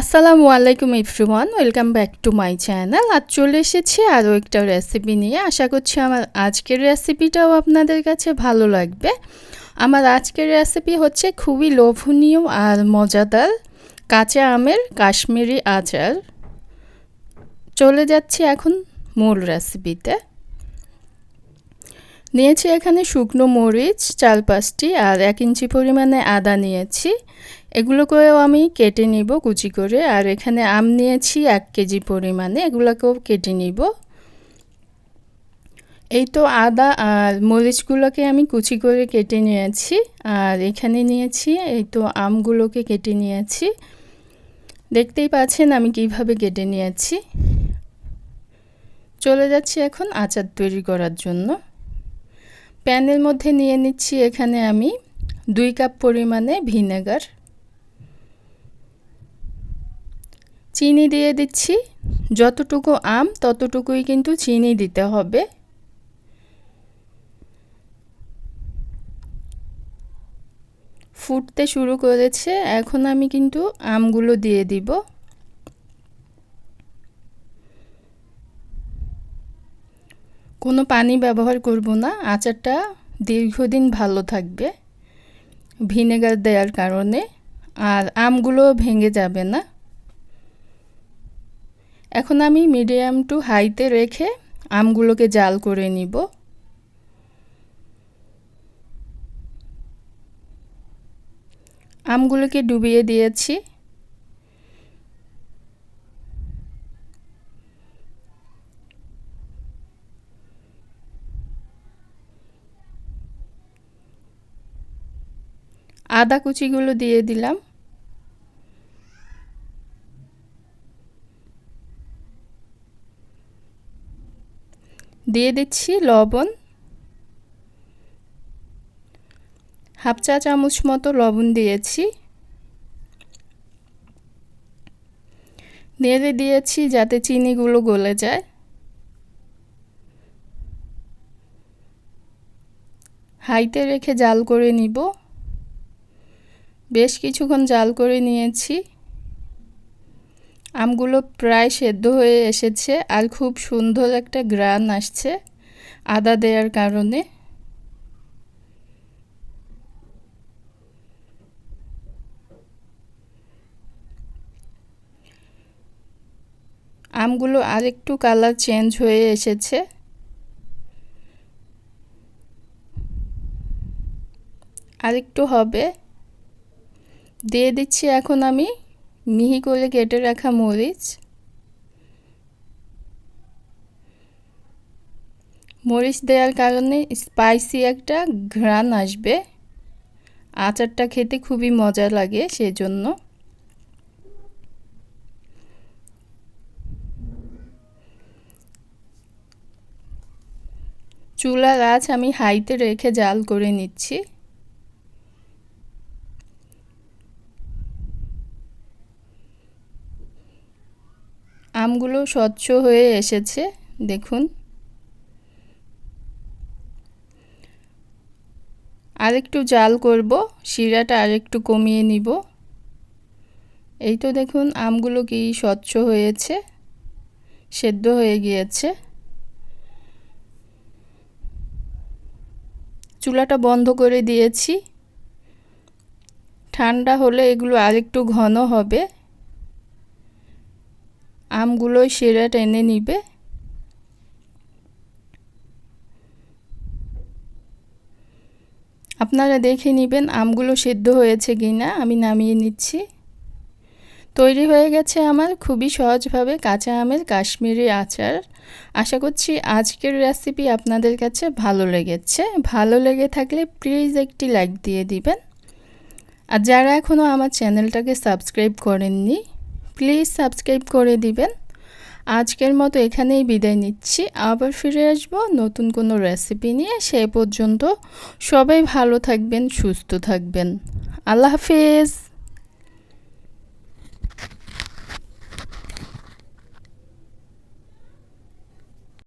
আসসালামু আলাইকুম everyone, welcome back to my channel. আজ চলে এসেছি আরও একটা রেসিপি নিয়ে। আশা করছি আমার আজকের রেসিপিটাও আপনাদের কাছে ভালো লাগবে। আমার আজকের রেসিপি হচ্ছে খুবই লোভনীয় আর মজাদার কাঁচা আমের কাশ্মীরি আচার। চলে যাচ্ছি এখন মূল রেসিপিতে। নিয়েছি এখানে শুকনো মরিচ চার পাঁচটি আর এক ইঞ্চি পরিমাণে আদা নিয়েছি। এগুলোকেও আমি কেটে নিব কুচি করে। আর এখানে আম নিয়েছি এক কেজি পরিমাণে, এগুলোকেও কেটে নিব। এই তো আদা আর মরিচগুলোকে আমি কুচি করে কেটে নিয়েছি। আর এখানে নিয়েছি এই তো আমগুলোকে কেটে নিয়েছি। দেখতেই পাচ্ছেন আমি কীভাবে কেটে নিয়েছি। চলে যাচ্ছি এখন আচার তৈরি করার জন্য। প্যানের মধ্যে নিয়ে নিচ্ছি এখানে আমি দুই কাপ পরিমাণে ভিনেগার। চিনি দিয়ে দিচ্ছি। যতটুকু আম, ততটুকুই কিন্তু চিনি দিতে হবে। ফুটতে শুরু করেছে। এখন আমি কিন্তু আমগুলো দিয়ে দিব। কোনো পানি ব্যবহার করব না, আচারটা দীর্ঘদিন ভালো থাকবে, ভিনেগার দেওয়ার কারণে, আর আমগুলো ভেঙে যাবে না। এখন আমি মিডিয়াম টু হাইতে রেখে আমগুলোকে জাল করে নিব। আমগুলোকে ডুবিয়ে দিয়েছি। আদা কুচিগুলো দিয়ে দিলাম। দিয়ে দিচ্ছি লবণ। হাফ চা চামচ মতো লবণ দিয়েছি। নেড়ে দিয়েছি যাতে চিনিগুলো গলে যায়। হাইতে রেখে জাল করে নিব। বেশ কিছুক্ষণ জাল করে নিয়েছি। আমগুলো প্রায় সেদ্ধ হয়ে এসেছে আর খুব সুন্দর একটা গ্রান আসছে আদা দেওয়ার কারণে। আমগুলো আরেকটু কালার চেঞ্জ হয়ে এসেছে। আরেকটু হবে। দিয়ে দিচ্ছি এখন আমি মিহি করে কেটে রাখা মরিচ। মরিচ দেওয়ার কারণে স্পাইসি একটা ঘ্রাণ আসবে। আচারটা খেতে খুবই মজা লাগে সেজন্য। চুলার আঁচ আমি হাইতে রেখে জাল করে নিচ্ছি। আমগুলো স্বচ্ছ হয়ে এসেছে। দেখুন। আরেকটু জাল করব, শিরাটা আরেকটু কমিয়ে নিব। এই তো দেখুন, আমগুলো কি স্বচ্ছ হয়েছে, সেদ্ধ হয়ে গিয়েছে। চুলাটা বন্ধ করে দিয়েছি। ঠান্ডা হলে এগুলো আরেকটু ঘন হবে। আমগুলো সেরা টেনে নিবে। আপনারা দেখে নেবেন আমগুলো সেদ্ধ হয়েছে কি না আমি নামিয়ে নিচ্ছি। তৈরি হয়ে গেছে আমার খুবই সহজভাবে কাঁচা আমের কাশ্মীরি আচার। আশা করছি আজকের রেসিপি আপনাদের কাছে ভালো লেগেছে। ভালো লেগে থাকলে প্লিজ একটি লাইক দিয়ে দিবেন। আর যারা এখনও আমার চ্যানেলটাকে সাবস্ক্রাইব করেননি প্লিজ সাবস্ক্রাইব করে দিবেন। আজকের মতো এখানেই বিদায় নিচ্ছি। আবার ফিরে আসব নতুন কোনো রেসিপি নিয়ে। সে পর্যন্ত সবাই ভালো থাকবেন, সুস্থ থাকবেন। আল্লাহ হাফিজ।